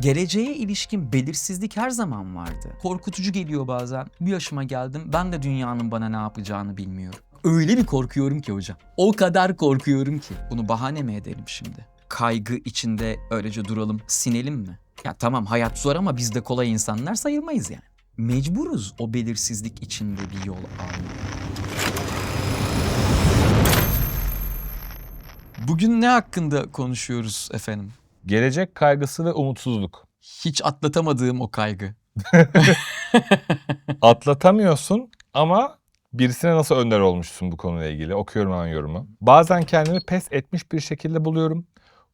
Geleceğe ilişkin belirsizlik her zaman vardı. Korkutucu geliyor bazen. Bu yaşıma geldim. Ben de dünyanın bana ne yapacağını bilmiyorum. Öyle bir korkuyorum ki hocam. O kadar korkuyorum ki. Bunu bahane mi edelim şimdi? Kaygı içinde öylece duralım, sinelim mi? Ya tamam hayat zor ama biz de kolay insanlar sayılmayız yani. Mecburuz o belirsizlik içinde bir yol almaya. Bugün ne hakkında konuşuyoruz efendim? Gelecek kaygısı ve umutsuzluk. Hiç atlatamadığım o kaygı. Atlatamıyorsun ama birisine nasıl önder olmuşsun bu konuyla ilgili. Okuyorum hemen yorumu. Bazen kendimi pes etmiş bir şekilde buluyorum.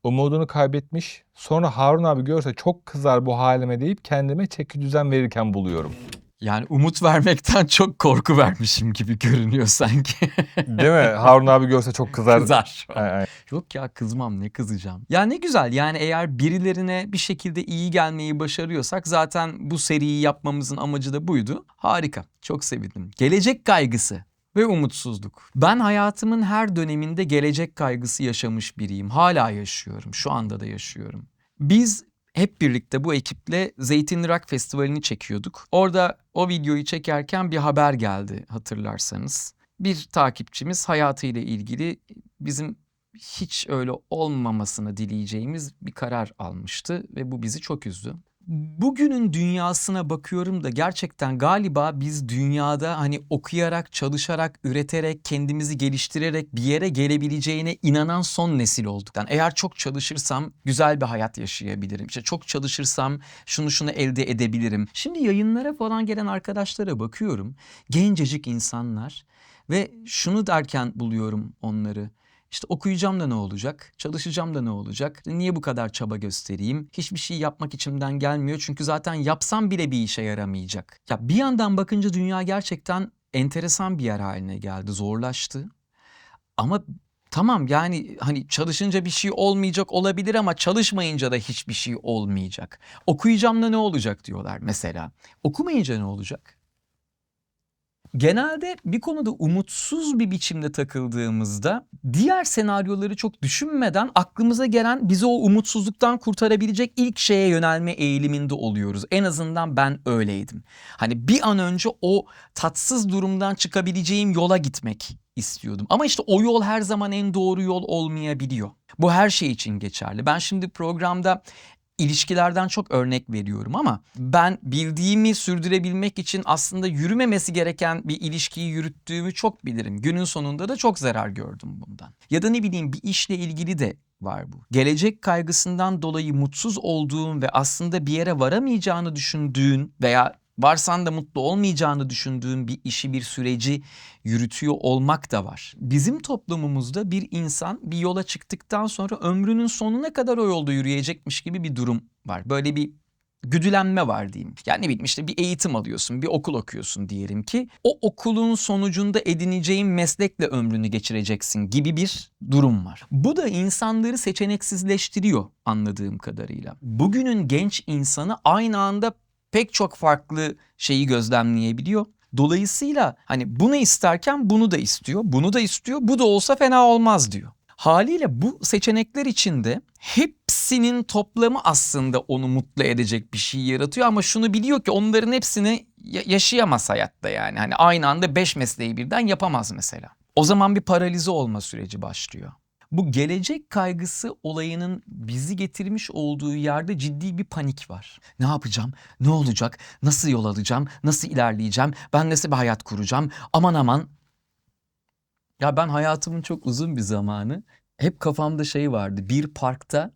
Umudunu kaybetmiş. Sonra Harun abi görse çok kızar bu halime deyip kendime çeki düzen verirken buluyorum. Yani umut vermekten çok korku vermişim gibi görünüyor sanki. Değil mi? Harun abi görse çok kızar. Kızar. Ay, ay. Yok ya kızmam ne kızacağım. Ya ne güzel yani eğer birilerine bir şekilde iyi gelmeyi başarıyorsak zaten bu seriyi yapmamızın amacı da buydu. Harika. Çok sevindim. Gelecek kaygısı ve umutsuzluk. Ben hayatımın her döneminde gelecek kaygısı yaşamış biriyim. Hala yaşıyorum. Şu anda da yaşıyorum. Biz hep birlikte bu ekiple Zeytin Rock Festivali'ni çekiyorduk. Orada o videoyu çekerken bir haber geldi hatırlarsanız. Bir takipçimiz hayatıyla ilgili bizim hiç öyle olmamasını dileyeceğimiz bir karar almıştı ve bu bizi çok üzdü. Bugünün dünyasına bakıyorum da gerçekten galiba biz dünyada hani okuyarak, çalışarak, üreterek, kendimizi geliştirerek bir yere gelebileceğine inanan son nesil olduk. Yani eğer çok çalışırsam güzel bir hayat yaşayabilirim. İşte çok çalışırsam şunu şunu elde edebilirim. Şimdi yayınlara falan gelen arkadaşlara bakıyorum. Gencecik insanlar ve şunu derken buluyorum onları. İşte okuyacağım da ne olacak? Çalışacağım da ne olacak? Niye bu kadar çaba göstereyim? Hiçbir şey yapmak içimden gelmiyor çünkü zaten yapsam bile bir işe yaramayacak. Ya bir yandan bakınca dünya gerçekten enteresan bir yer haline geldi, zorlaştı. Ama tamam yani hani çalışınca bir şey olmayacak olabilir ama çalışmayınca da hiçbir şey olmayacak. Okuyacağım da ne olacak diyorlar mesela. Okumayınca ne olacak? Genelde bir konuda umutsuz bir biçimde takıldığımızda diğer senaryoları çok düşünmeden aklımıza gelen bizi o umutsuzluktan kurtarabilecek ilk şeye yönelme eğiliminde oluyoruz. En azından ben öyleydim. Hani bir an önce o tatsız durumdan çıkabileceğim yola gitmek istiyordum. Ama işte o yol her zaman en doğru yol olmayabiliyor. Bu her şey için geçerli. Ben şimdi programda ilişkilerden çok örnek veriyorum ama ben bildiğimi sürdürebilmek için aslında yürümemesi gereken bir ilişkiyi yürüttüğümü çok bilirim. Günün sonunda da çok zarar gördüm bundan. Ya da ne bileyim bir işle ilgili de var bu. Gelecek kaygısından dolayı mutsuz olduğun ve aslında bir yere varamayacağını düşündüğün veya varsan da mutlu olmayacağını düşündüğün bir işi, bir süreci yürütüyor olmak da var. Bizim toplumumuzda bir insan bir yola çıktıktan sonra ömrünün sonuna kadar o yolda yürüyecekmiş gibi bir durum var. Böyle bir güdülenme var diyeyim. Yani ne bileyim işte bir eğitim alıyorsun, bir okul okuyorsun diyelim ki. O okulun sonucunda edineceğin meslekle ömrünü geçireceksin gibi bir durum var. Bu da insanları seçeneksizleştiriyor anladığım kadarıyla. Bugünün genç insanı aynı anda pek çok farklı şeyi gözlemleyebiliyor. Dolayısıyla hani bunu isterken bunu da istiyor, bunu da istiyor, bu da olsa fena olmaz diyor. Haliyle bu seçenekler içinde hepsinin toplamı aslında onu mutlu edecek bir şey yaratıyor ama şunu biliyor ki onların hepsini ya- yaşayamaz hayatta yani. Hani aynı anda beş mesleği birden yapamaz mesela. O zaman bir paralize olma süreci başlıyor. Bu gelecek kaygısı olayının bizi getirmiş olduğu yerde ciddi bir panik var. Ne yapacağım? Ne olacak? Nasıl yol alacağım? Nasıl ilerleyeceğim? Ben nasıl bir hayat kuracağım? Aman aman. Ya ben hayatımın çok uzun bir zamanı hep kafamda şey vardı. Bir parkta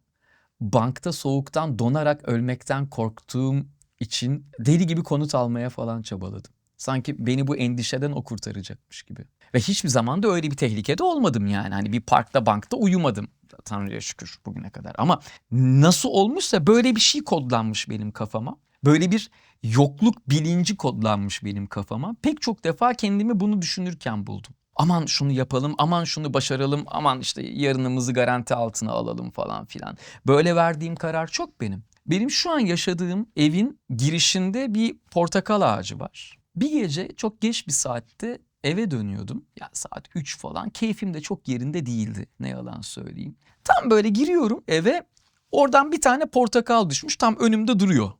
bankta soğuktan donarak ölmekten korktuğum için deli gibi konut almaya falan çabaladım. Sanki beni bu endişeden o kurtaracakmış gibi. Ve hiçbir zaman da öyle bir tehlikede olmadım yani. Hani bir parkta bankta uyumadım. Tanrı'ya şükür bugüne kadar. Ama nasıl olmuşsa böyle bir şey kodlanmış benim kafama. Böyle bir yokluk bilinci kodlanmış benim kafama. Pek çok defa kendimi bunu düşünürken buldum. Aman şunu yapalım, aman şunu başaralım, aman işte yarınımızı garanti altına alalım falan filan. Böyle verdiğim karar çok benim. Benim şu an yaşadığım evin girişinde bir portakal ağacı var. Bir gece çok geç bir saatte eve dönüyordum. Ya saat 3 falan. Keyfim de çok yerinde değildi. Ne yalan söyleyeyim. Tam böyle giriyorum eve. Oradan bir tane portakal düşmüş tam önümde duruyor.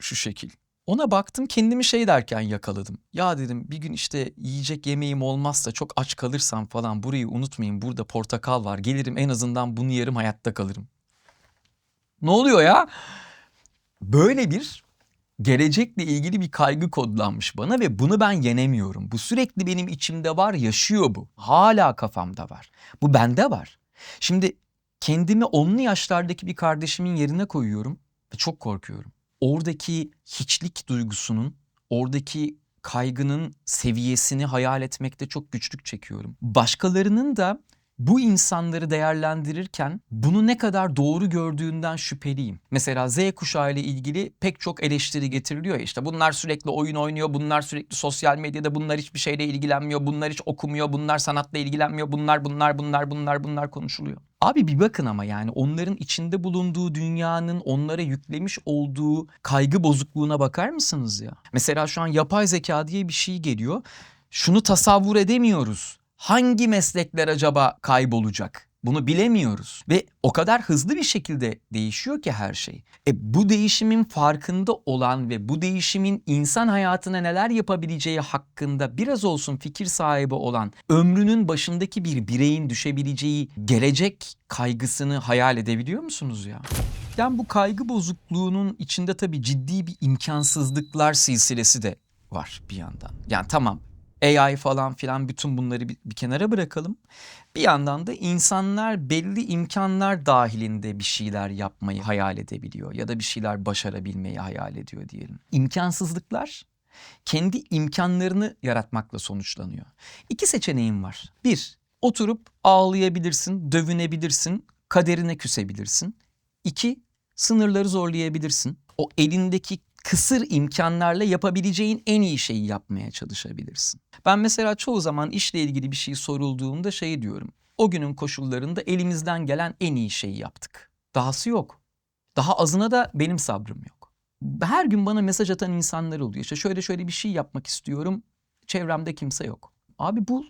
Şu şekil. Ona baktım kendimi şey derken yakaladım. Ya dedim bir gün işte yiyecek yemeğim olmazsa çok aç kalırsam falan burayı unutmayın. Burada portakal var. Gelirim en azından bunu yerim hayatta kalırım. Ne oluyor ya? Böyle bir gelecekle ilgili bir kaygı kodlanmış bana ve bunu ben yenemiyorum. Bu sürekli benim içimde var, yaşıyor bu. Hala kafamda var. Bu bende var. Şimdi kendimi onlu yaşlardaki bir kardeşimin yerine koyuyorum ve çok korkuyorum. Oradaki hiçlik duygusunun, oradaki kaygının seviyesini hayal etmekte çok güçlük çekiyorum. Başkalarının da bu insanları değerlendirirken bunu ne kadar doğru gördüğünden şüpheliyim. Mesela Z kuşağı ile ilgili pek çok eleştiri getiriliyor ya işte bunlar sürekli oyun oynuyor, bunlar sürekli sosyal medyada, bunlar hiçbir şeyle ilgilenmiyor, bunlar hiç okumuyor, bunlar sanatla ilgilenmiyor, bunlar bunlar bunlar bunlar bunlar konuşuluyor. Abi bir bakın ama yani onların içinde bulunduğu dünyanın onlara yüklemiş olduğu kaygı bozukluğuna bakar mısınız ya? Mesela şu an yapay zeka diye bir şey geliyor. Şunu tasavvur edemiyoruz. Hangi meslekler acaba kaybolacak? Bunu bilemiyoruz ve o kadar hızlı bir şekilde değişiyor ki her şey. E bu değişimin farkında olan ve bu değişimin insan hayatına neler yapabileceği hakkında biraz olsun fikir sahibi olan ömrünün başındaki bir bireyin düşebileceği gelecek kaygısını hayal edebiliyor musunuz ya? Yani bu kaygı bozukluğunun içinde tabii ciddi bir imkansızlıklar silsilesi de var bir yandan. Yani tamam AI falan filan bütün bunları bir, bir kenara bırakalım. Bir yandan da insanlar belli imkanlar dahilinde bir şeyler yapmayı hayal edebiliyor ya da bir şeyler başarabilmeyi hayal ediyor diyelim. İmkansızlıklar kendi imkanlarını yaratmakla sonuçlanıyor. İki seçeneğin var. Bir, oturup ağlayabilirsin, dövünebilirsin, kaderine küsebilirsin. İki, sınırları zorlayabilirsin. O elindeki kısır imkanlarla yapabileceğin en iyi şeyi yapmaya çalışabilirsin. Ben mesela çoğu zaman işle ilgili bir şey sorulduğunda şey diyorum. O günün koşullarında elimizden gelen en iyi şeyi yaptık. Dahası yok. Daha azına da benim sabrım yok. Her gün bana mesaj atan insanlar oluyor. İşte şöyle şöyle bir şey yapmak istiyorum. Çevremde kimse yok. Abi bul.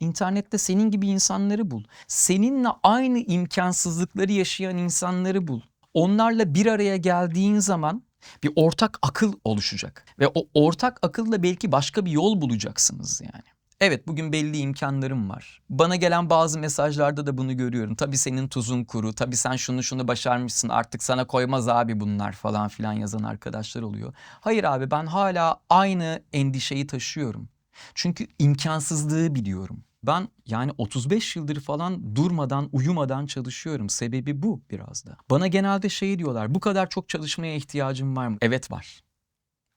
İnternette senin gibi insanları bul. Seninle aynı imkansızlıkları yaşayan insanları bul. Onlarla bir araya geldiğin zaman bir ortak akıl oluşacak. Ve o ortak akılla belki başka bir yol bulacaksınız yani. Evet bugün belli imkanlarım var. Bana gelen bazı mesajlarda da bunu görüyorum. Tabii senin tuzun kuru, tabii sen şunu şunu başarmışsın artık sana koymaz abi bunlar falan filan yazan arkadaşlar oluyor. Hayır abi ben hala aynı endişeyi taşıyorum. Çünkü imkansızlığı biliyorum. Ben yani 35 yıldır falan durmadan, uyumadan çalışıyorum. Sebebi bu biraz da. Bana genelde şey diyorlar. Bu kadar çok çalışmaya ihtiyacım var mı? Evet var.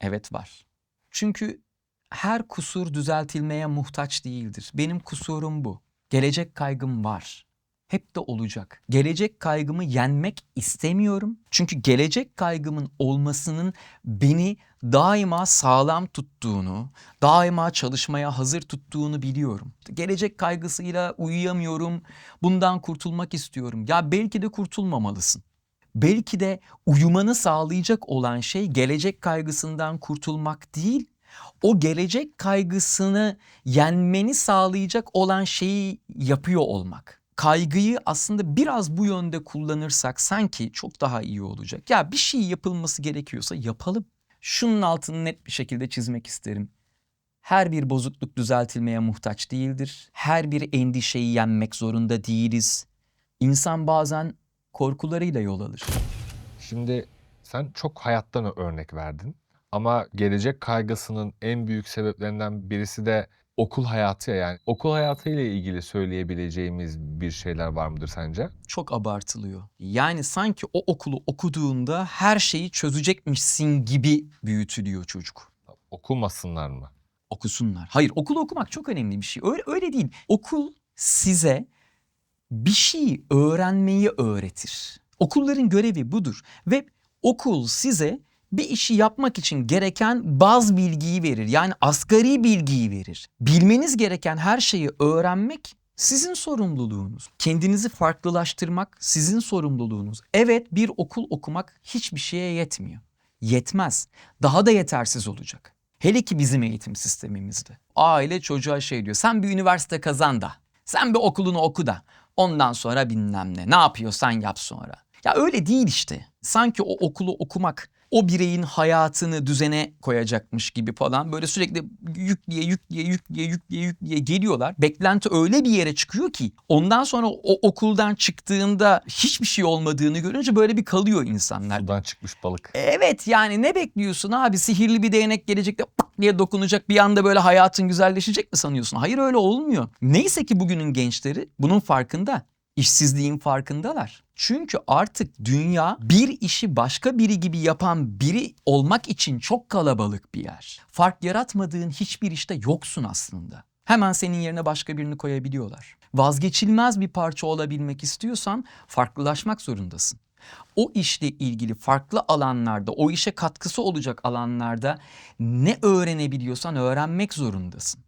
Evet var. Çünkü her kusur düzeltilmeye muhtaç değildir. Benim kusurum bu. Gelecek kaygım var. Hep de olacak. Gelecek kaygımı yenmek istemiyorum. Çünkü gelecek kaygımın olmasının beni daima sağlam tuttuğunu, daima çalışmaya hazır tuttuğunu biliyorum. Gelecek kaygısıyla uyuyamıyorum. Bundan kurtulmak istiyorum. Ya belki de kurtulmamalısın. Belki de uyumanı sağlayacak olan şey gelecek kaygısından kurtulmak değil, o gelecek kaygısını yenmeni sağlayacak olan şeyi yapıyor olmak kaygıyı aslında biraz bu yönde kullanırsak sanki çok daha iyi olacak. Ya bir şey yapılması gerekiyorsa yapalım. Şunun altını net bir şekilde çizmek isterim. Her bir bozukluk düzeltilmeye muhtaç değildir. Her bir endişeyi yenmek zorunda değiliz. İnsan bazen korkularıyla yol alır. Şimdi sen çok hayattan örnek verdin. Ama gelecek kaygısının en büyük sebeplerinden birisi de okul hayatı ya yani. Okul hayatıyla ilgili söyleyebileceğimiz bir şeyler var mıdır sence? Çok abartılıyor. Yani sanki o okulu okuduğunda her şeyi çözecekmişsin gibi büyütülüyor çocuk. Okumasınlar mı? Okusunlar. Hayır okul okumak çok önemli bir şey. Öyle, öyle değil. Okul size bir şeyi öğrenmeyi öğretir. Okulların görevi budur. Ve okul size bir işi yapmak için gereken baz bilgiyi verir. Yani asgari bilgiyi verir. Bilmeniz gereken her şeyi öğrenmek sizin sorumluluğunuz. Kendinizi farklılaştırmak sizin sorumluluğunuz. Evet bir okul okumak hiçbir şeye yetmiyor. Yetmez. Daha da yetersiz olacak. Hele ki bizim eğitim sistemimizde. Aile çocuğa şey diyor. Sen bir üniversite kazan da. Sen bir okulunu oku da. Ondan sonra bilmem ne. Ne yapıyorsan yap sonra. Ya öyle değil işte. Sanki o okulu okumak o bireyin hayatını düzene koyacakmış gibi falan böyle sürekli yükleye yükleye yükleye yükleye yükleye geliyorlar. Beklenti öyle bir yere çıkıyor ki ondan sonra o okuldan çıktığında hiçbir şey olmadığını görünce böyle bir kalıyor insanlar. Sudan çıkmış balık. Evet yani ne bekliyorsun abi sihirli bir değnek gelecek de diye dokunacak bir anda böyle hayatın güzelleşecek mi sanıyorsun? Hayır öyle olmuyor. Neyse ki bugünün gençleri bunun farkında. İşsizliğin farkındalar. Çünkü artık dünya bir işi başka biri gibi yapan biri olmak için çok kalabalık bir yer. Fark yaratmadığın hiçbir işte yoksun aslında. Hemen senin yerine başka birini koyabiliyorlar. Vazgeçilmez bir parça olabilmek istiyorsan farklılaşmak zorundasın o işle ilgili farklı alanlarda, o işe katkısı olacak alanlarda ne öğrenebiliyorsan öğrenmek zorundasın.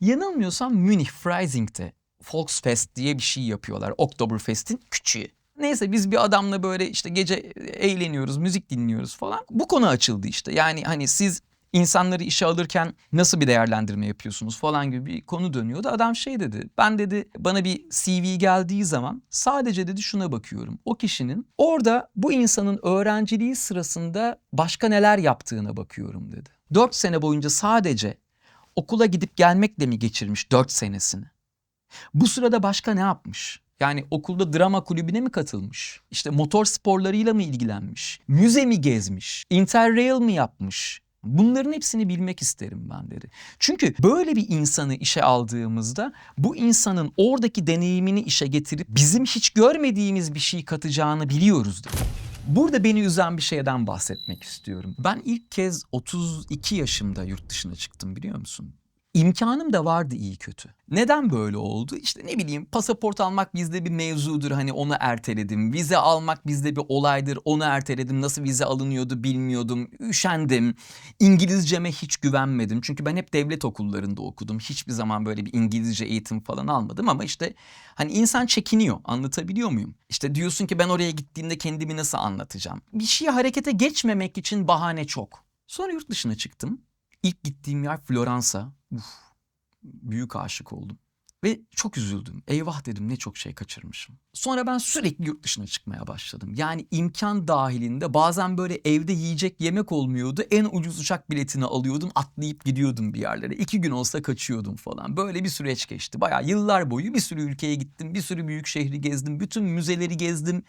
Yanılmıyorsam Münih Freising'de Volksfest diye bir şey yapıyorlar. Oktoberfest'in küçüğü. Neyse biz bir adamla böyle işte gece eğleniyoruz, müzik dinliyoruz falan. Bu konu açıldı işte. Yani hani siz insanları işe alırken nasıl bir değerlendirme yapıyorsunuz falan gibi bir konu dönüyordu. Adam şey dedi. Ben dedi bana bir CV geldiği zaman sadece dedi şuna bakıyorum. O kişinin orada bu insanın öğrenciliği sırasında başka neler yaptığına bakıyorum dedi. Dört sene boyunca sadece okula gidip gelmekle mi geçirmiş dört senesini? Bu sırada başka ne yapmış? Yani okulda drama kulübüne mi katılmış? İşte motor sporlarıyla mı ilgilenmiş? Müze mi gezmiş? Interrail mi yapmış? Bunların hepsini bilmek isterim ben dedi. Çünkü böyle bir insanı işe aldığımızda bu insanın oradaki deneyimini işe getirip bizim hiç görmediğimiz bir şey katacağını biliyoruz dedi. Burada beni üzen bir şeyden bahsetmek istiyorum. Ben ilk kez 32 yaşımda yurt dışına çıktım biliyor musun? İmkanım da vardı iyi kötü. Neden böyle oldu? İşte ne bileyim pasaport almak bizde bir mevzudur hani onu erteledim. Vize almak bizde bir olaydır onu erteledim. Nasıl vize alınıyordu bilmiyordum. Üşendim. İngilizceme hiç güvenmedim. Çünkü ben hep devlet okullarında okudum. Hiçbir zaman böyle bir İngilizce eğitim falan almadım ama işte hani insan çekiniyor. Anlatabiliyor muyum? İşte diyorsun ki ben oraya gittiğimde kendimi nasıl anlatacağım? Bir şeye harekete geçmemek için bahane çok. Sonra yurt dışına çıktım. İlk gittiğim yer Floransa. Uf, büyük aşık oldum. Ve çok üzüldüm. Eyvah dedim ne çok şey kaçırmışım. Sonra ben sürekli yurt dışına çıkmaya başladım. Yani imkan dahilinde bazen böyle evde yiyecek yemek olmuyordu. En ucuz uçak biletini alıyordum atlayıp gidiyordum bir yerlere. İki gün olsa kaçıyordum falan. Böyle bir süreç geçti. Bayağı yıllar boyu bir sürü ülkeye gittim. Bir sürü büyük şehri gezdim. Bütün müzeleri gezdim.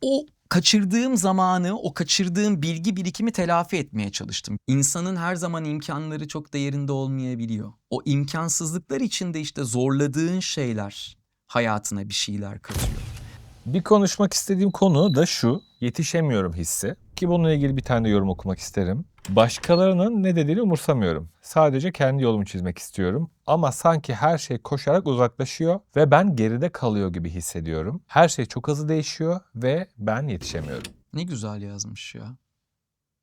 O kaçırdığım zamanı, o kaçırdığım bilgi birikimi telafi etmeye çalıştım. İnsanın her zaman imkanları çok değerinde olmayabiliyor. O imkansızlıklar içinde işte zorladığın şeyler hayatına bir şeyler katıyor. Bir konuşmak istediğim konu da şu. Yetişemiyorum hissi. Ki bununla ilgili bir tane yorum okumak isterim. Başkalarının ne dediğini umursamıyorum. Sadece kendi yolumu çizmek istiyorum. Ama sanki her şey koşarak uzaklaşıyor ve ben geride kalıyor gibi hissediyorum. Her şey çok hızlı değişiyor ve ben yetişemiyorum. Ne güzel yazmış ya.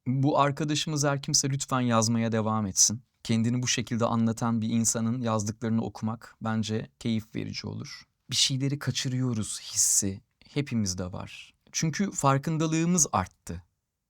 Bu arkadaşımız her kimse lütfen yazmaya devam etsin. Kendini bu şekilde anlatan bir insanın yazdıklarını okumak bence keyif verici olur. Bir şeyleri kaçırıyoruz hissi hepimizde var. Çünkü farkındalığımız arttı.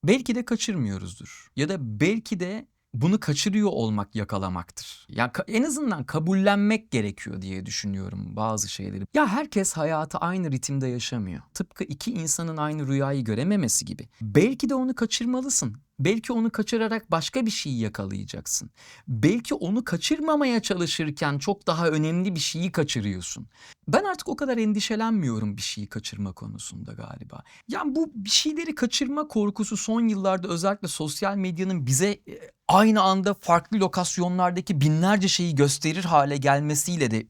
Belki de kaçırmıyoruzdur. Ya da belki de bunu kaçırıyor olmak yakalamaktır. Ya ka- en azından kabullenmek gerekiyor diye düşünüyorum bazı şeyleri. Ya herkes hayatı aynı ritimde yaşamıyor. Tıpkı iki insanın aynı rüyayı görememesi gibi. Belki de onu kaçırmalısın. Belki onu kaçırarak başka bir şey yakalayacaksın. Belki onu kaçırmamaya çalışırken çok daha önemli bir şeyi kaçırıyorsun. Ben artık o kadar endişelenmiyorum bir şeyi kaçırma konusunda galiba. Yani bu bir şeyleri kaçırma korkusu son yıllarda özellikle sosyal medyanın bize e, aynı anda farklı lokasyonlardaki binlerce şeyi gösterir hale gelmesiyle de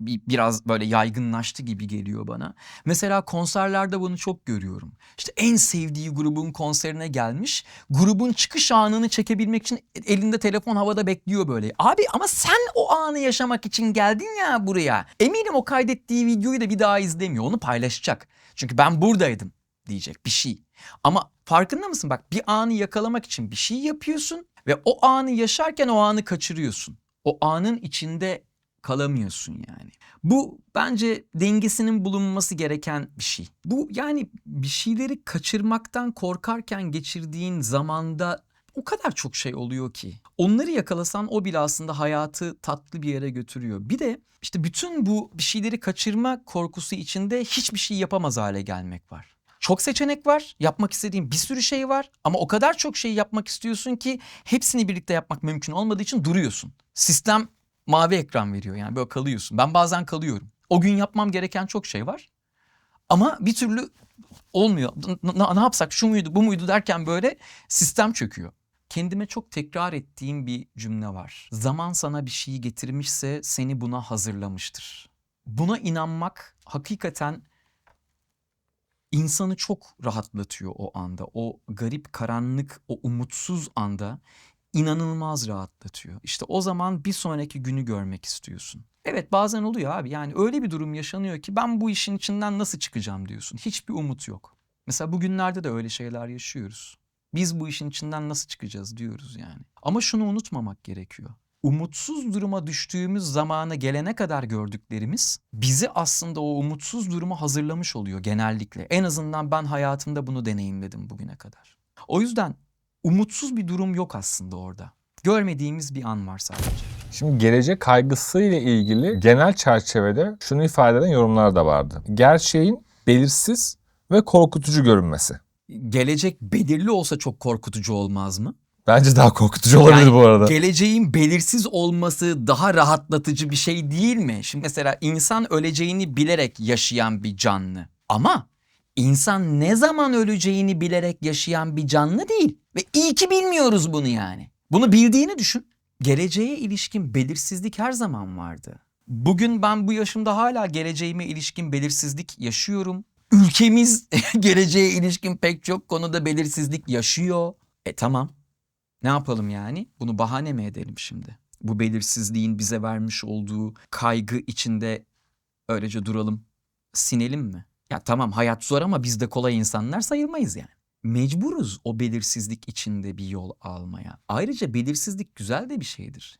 bir, biraz böyle yaygınlaştı gibi geliyor bana. Mesela konserlerde bunu çok görüyorum. İşte en sevdiği grubun konserine gelmiş. Grubun çıkış anını çekebilmek için elinde telefon havada bekliyor böyle. Abi ama sen o anı yaşamak için geldin ya buraya. Eminim o kaydettiği videoyu da bir daha izlemiyor. Onu paylaşacak. Çünkü ben buradaydım diyecek bir şey. Ama farkında mısın? Bak bir anı yakalamak için bir şey yapıyorsun ve o anı yaşarken o anı kaçırıyorsun. O anın içinde kalamıyorsun yani. Bu bence dengesinin bulunması gereken bir şey. Bu yani bir şeyleri kaçırmaktan korkarken geçirdiğin zamanda o kadar çok şey oluyor ki. Onları yakalasan o bile aslında hayatı tatlı bir yere götürüyor. Bir de işte bütün bu bir şeyleri kaçırma korkusu içinde hiçbir şey yapamaz hale gelmek var. Çok seçenek var, yapmak istediğin bir sürü şey var ama o kadar çok şey yapmak istiyorsun ki hepsini birlikte yapmak mümkün olmadığı için duruyorsun. Sistem mavi ekran veriyor yani böyle kalıyorsun. Ben bazen kalıyorum. O gün yapmam gereken çok şey var ama bir türlü olmuyor. N- n- ne yapsak şu muydu bu muydu derken böyle sistem çöküyor. Kendime çok tekrar ettiğim bir cümle var. Zaman sana bir şeyi getirmişse seni buna hazırlamıştır. Buna inanmak hakikaten insanı çok rahatlatıyor o anda. O garip, karanlık, o umutsuz anda inanılmaz rahatlatıyor. İşte o zaman bir sonraki günü görmek istiyorsun. Evet bazen oluyor abi yani öyle bir durum yaşanıyor ki ben bu işin içinden nasıl çıkacağım diyorsun. Hiçbir umut yok. Mesela bugünlerde de öyle şeyler yaşıyoruz. Biz bu işin içinden nasıl çıkacağız diyoruz yani. Ama şunu unutmamak gerekiyor. Umutsuz duruma düştüğümüz zamana gelene kadar gördüklerimiz bizi aslında o umutsuz duruma hazırlamış oluyor genellikle. En azından ben hayatımda bunu deneyimledim bugüne kadar. O yüzden umutsuz bir durum yok aslında orada. Görmediğimiz bir an var sadece. Şimdi gelecek kaygısıyla ilgili genel çerçevede şunu ifade eden yorumlar da vardı. Gerçeğin belirsiz ve korkutucu görünmesi. Gelecek belirli olsa çok korkutucu olmaz mı? Bence daha korkutucu olabilir Yani bu arada. Geleceğin belirsiz olması daha rahatlatıcı bir şey değil mi? Şimdi mesela insan öleceğini bilerek yaşayan bir canlı. Ama insan ne zaman öleceğini bilerek yaşayan bir canlı değil. Ve iyi ki bilmiyoruz bunu yani. Bunu bildiğini düşün. Geleceğe ilişkin belirsizlik her zaman vardı. Bugün ben bu yaşımda hala geleceğime ilişkin belirsizlik yaşıyorum. Ülkemiz geleceğe ilişkin pek çok konuda belirsizlik yaşıyor. E tamam. Ne yapalım yani? Bunu bahane mi edelim şimdi? Bu belirsizliğin bize vermiş olduğu kaygı içinde öylece duralım, sinelim mi? Ya tamam hayat zor ama biz de kolay insanlar sayılmayız yani. Mecburuz o belirsizlik içinde bir yol almaya. Ayrıca belirsizlik güzel de bir şeydir.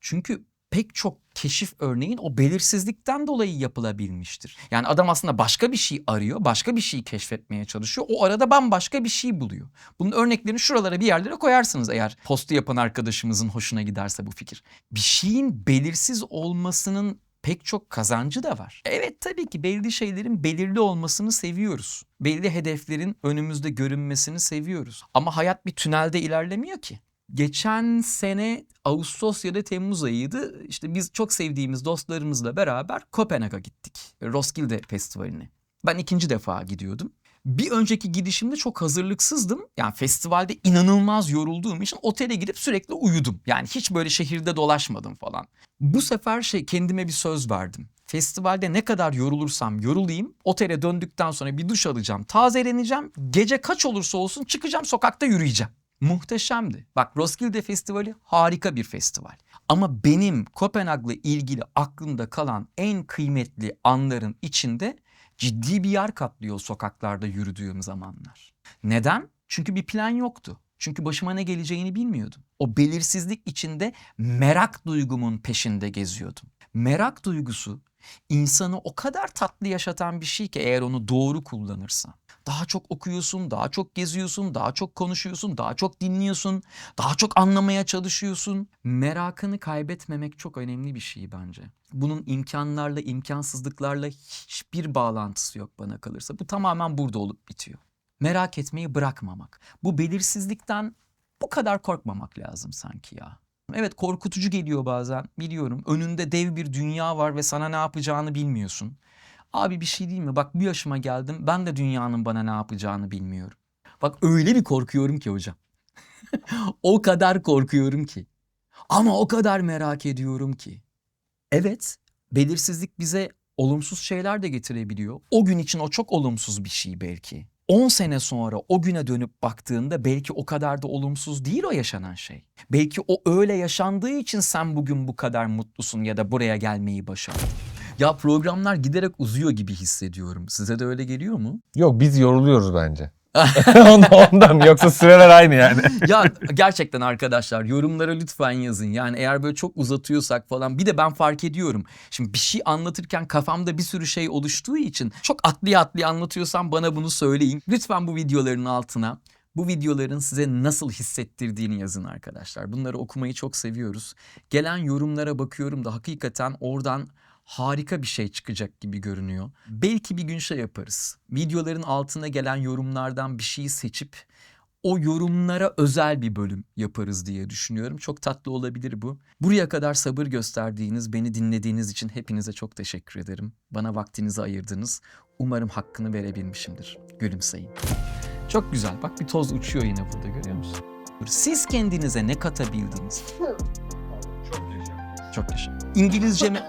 Çünkü pek çok keşif örneğin o belirsizlikten dolayı yapılabilmiştir. Yani adam aslında başka bir şey arıyor, başka bir şey keşfetmeye çalışıyor. O arada bambaşka bir şey buluyor. Bunun örneklerini şuralara bir yerlere koyarsınız eğer postu yapan arkadaşımızın hoşuna giderse bu fikir. Bir şeyin belirsiz olmasının pek çok kazancı da var. Evet tabii ki belirli şeylerin belirli olmasını seviyoruz. Belli hedeflerin önümüzde görünmesini seviyoruz. Ama hayat bir tünelde ilerlemiyor ki. Geçen sene Ağustos ya da Temmuz ayıydı. İşte biz çok sevdiğimiz dostlarımızla beraber Kopenhag'a gittik. Roskilde Festivali'ne. Ben ikinci defa gidiyordum. Bir önceki gidişimde çok hazırlıksızdım. Yani festivalde inanılmaz yorulduğum için otele gidip sürekli uyudum. Yani hiç böyle şehirde dolaşmadım falan. Bu sefer şey kendime bir söz verdim. Festivalde ne kadar yorulursam yorulayım, otele döndükten sonra bir duş alacağım, tazeleneceğim. Gece kaç olursa olsun çıkacağım sokakta yürüyeceğim. Muhteşemdi. Bak Roskilde Festivali harika bir festival. Ama benim Kopenhag'la ilgili aklımda kalan en kıymetli anların içinde ciddi bir yer kaplıyor sokaklarda yürüdüğüm zamanlar. Neden? Çünkü bir plan yoktu. Çünkü başıma ne geleceğini bilmiyordum. O belirsizlik içinde merak duygumun peşinde geziyordum. Merak duygusu insanı o kadar tatlı yaşatan bir şey ki eğer onu doğru kullanırsan. Daha çok okuyorsun, daha çok geziyorsun, daha çok konuşuyorsun, daha çok dinliyorsun, daha çok anlamaya çalışıyorsun. Merakını kaybetmemek çok önemli bir şey bence. Bunun imkanlarla, imkansızlıklarla hiçbir bağlantısı yok bana kalırsa. Bu tamamen burada olup bitiyor. Merak etmeyi bırakmamak. Bu belirsizlikten bu kadar korkmamak lazım sanki ya. Evet korkutucu geliyor bazen biliyorum. Önünde dev bir dünya var ve sana ne yapacağını bilmiyorsun. Abi bir şey değil mi? Bak bu yaşıma geldim ben de dünyanın bana ne yapacağını bilmiyorum. Bak öyle bir korkuyorum ki hocam. o kadar korkuyorum ki. Ama o kadar merak ediyorum ki. Evet belirsizlik bize olumsuz şeyler de getirebiliyor. O gün için o çok olumsuz bir şey belki. 10 sene sonra o güne dönüp baktığında belki o kadar da olumsuz değil o yaşanan şey. Belki o öyle yaşandığı için sen bugün bu kadar mutlusun ya da buraya gelmeyi başardın. Ya programlar giderek uzuyor gibi hissediyorum. Size de öyle geliyor mu? Yok biz yoruluyoruz bence. ondan, ondan yoksa süreler aynı yani. ya gerçekten arkadaşlar yorumlara lütfen yazın. Yani eğer böyle çok uzatıyorsak falan bir de ben fark ediyorum. Şimdi bir şey anlatırken kafamda bir sürü şey oluştuğu için çok atlı atlı anlatıyorsam bana bunu söyleyin. Lütfen bu videoların altına Bu videoların size nasıl hissettirdiğini yazın arkadaşlar. Bunları okumayı çok seviyoruz. Gelen yorumlara bakıyorum da hakikaten oradan harika bir şey çıkacak gibi görünüyor. Belki bir gün şey yaparız. Videoların altına gelen yorumlardan bir şeyi seçip o yorumlara özel bir bölüm yaparız diye düşünüyorum. Çok tatlı olabilir bu. Buraya kadar sabır gösterdiğiniz, beni dinlediğiniz için hepinize çok teşekkür ederim. Bana vaktinizi ayırdınız. Umarım hakkını verebilmişimdir. Gülümseyin. Çok güzel. Bak bir toz uçuyor yine burada görüyor musun? Siz kendinize ne katabildiniz? Çok yaşa. İngilizce mi?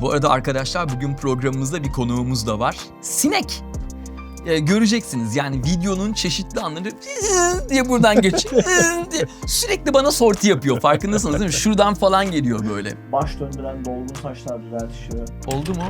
Bu arada arkadaşlar bugün programımızda bir konuğumuz da var. Sinek. Ee, göreceksiniz yani videonun çeşitli anları diye buradan geçiyor. diye sürekli bana sorti yapıyor farkındasınız değil mi? Şuradan falan geliyor böyle. Baş döndüren dolgun saçlar düzeltişi. Oldu mu?